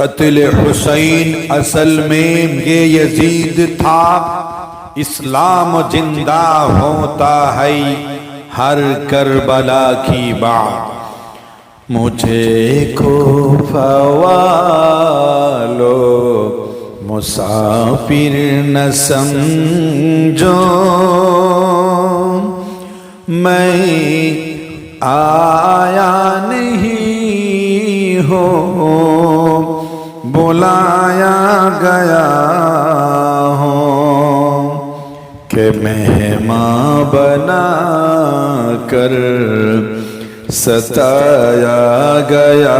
قتل حسین اصل میں یہ یزید تھا۔ اسلام زندہ ہوتا ہے ہر کربلا کی بات۔ مجھے کو فوالو مسافر نہ سمجھو۔ میں آیا بلایا گیا ہوں کہ مہماں بنا کر ستایا گیا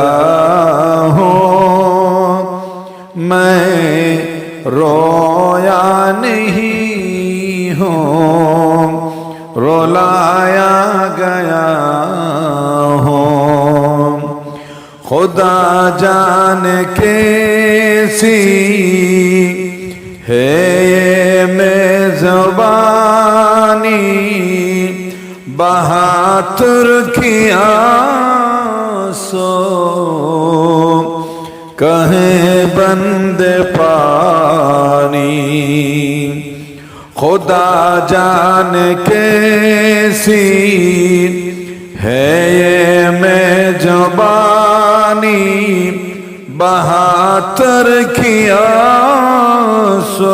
ہوں۔ میں رویا نہیں ہوں، رولایا گیا خدا جان کیسی ہے یہ میزبانی بہاتر کیا سو کہیں بند پانی خدا جان کیسی ہے بہاتر کیا سو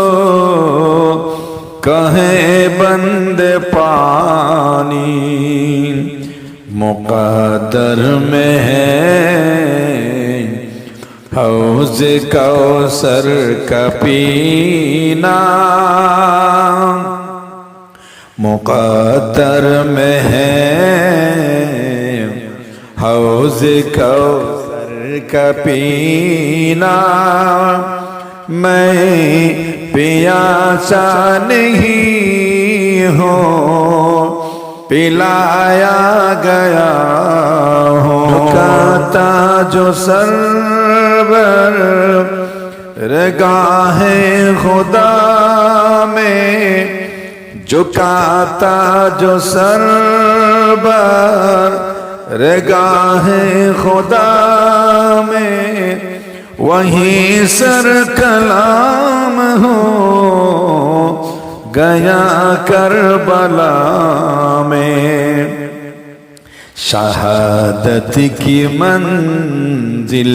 کہیں بند پانی۔ مقدر میں ہے حوض کوثر کا پینا۔ مقدر میں ہے حوض کوثر کا پینا میں پیاسا نہیں ہوں پلایا گیا ہوں کہتا جو سرور رگاہ خدا میں، جھکاتا جو سر رگاہ خدا میں وہیں سر کلام ہو۔ گیا کربلا میں۔ شہادت کی منزل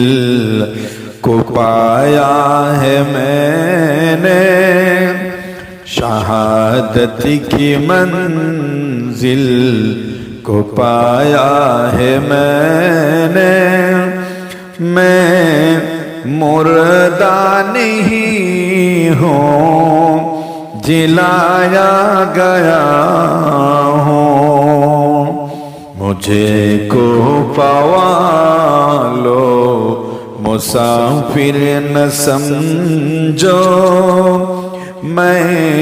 کو پایا ہے میں نے۔ شہادت کی منزل کو پایا ہے میں نے۔ میں مردہ نہیں ہوں، جلایا گیا ہوں۔ مجھے کو پوا لو، مسافر نہ سمجھو۔ میں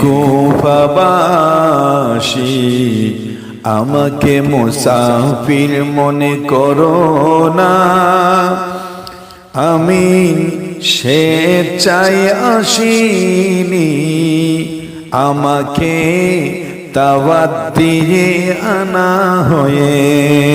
কুফাবাসী আমাকে মুসাফির মনে করো না আমি সে চাই আসিনি আমাকে তাওয়াত দিয়ে আনা হয়ে।